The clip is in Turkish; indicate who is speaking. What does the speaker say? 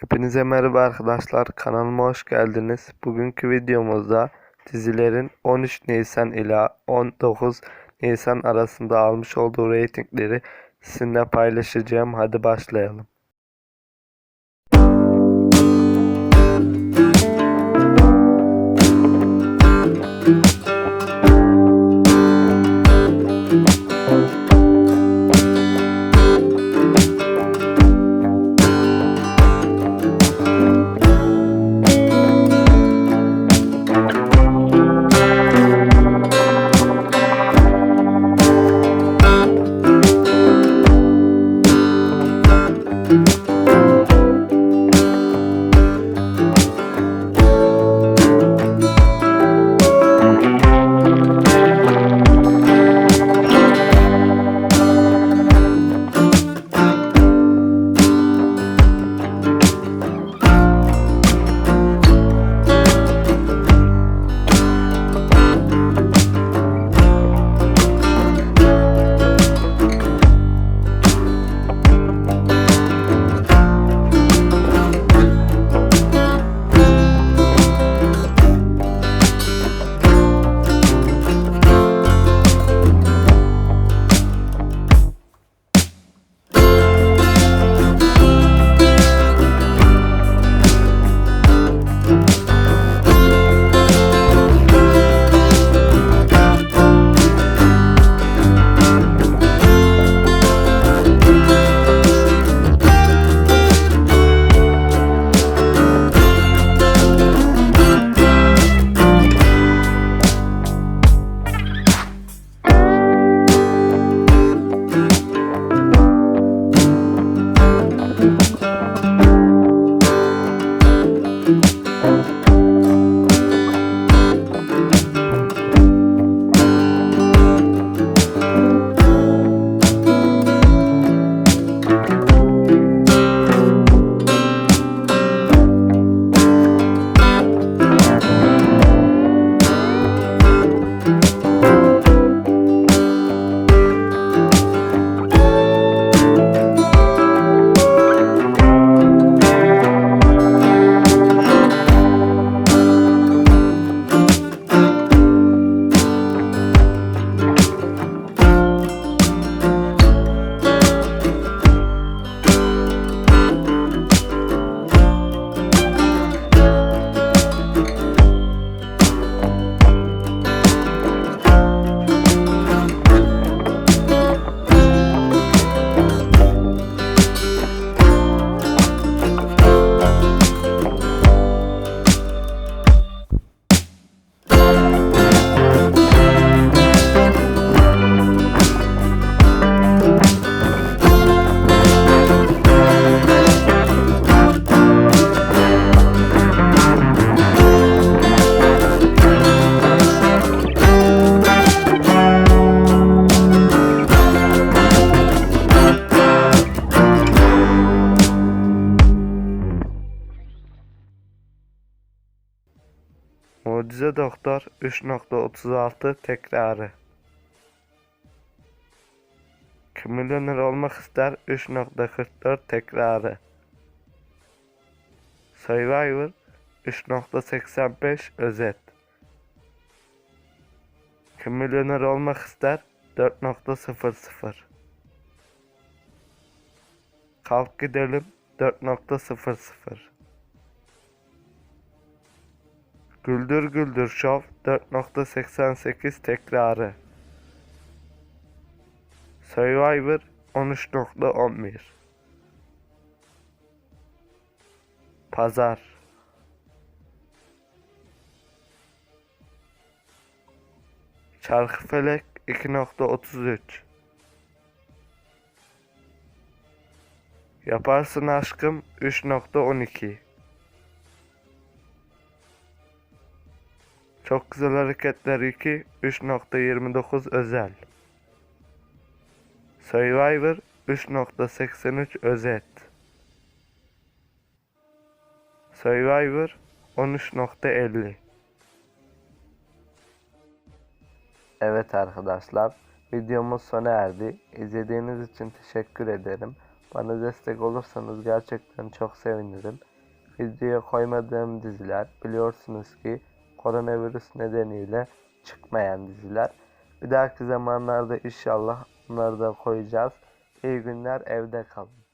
Speaker 1: Hepinize merhaba arkadaşlar kanalıma hoş geldiniz. Bugünkü videomuzda dizilerin 13 Nisan ila 19 Nisan arasında almış olduğu reytingleri sizinle paylaşacağım. Hadi başlayalım. Mucize Doktor 3.36 tekrarı. Milyoner olmak ister 3.44 tekrarı. Survivor 3.85 özet. Kim milyoner olmak ister 4.00. Kalk gidelim 4.00. Güldür Güldür Show 4.88 tekrarı. Survivor 13.11 Pazar. Çarkıfelek 2.33 Yaparsın aşkım 3.12 Çok güzel hareketler 2 3.29 özel Survivor 3.83 özet Survivor 13.50 Evet arkadaşlar videomuz sona erdi. İzlediğiniz için teşekkür ederim. Bana destek olursanız gerçekten çok sevinirim. Videoya koymadığım diziler biliyorsunuz ki koronavirüs nedeniyle çıkmayan diziler. Bir dahaki zamanlarda inşallah bunları da koyacağız. İyi günler evde kalın.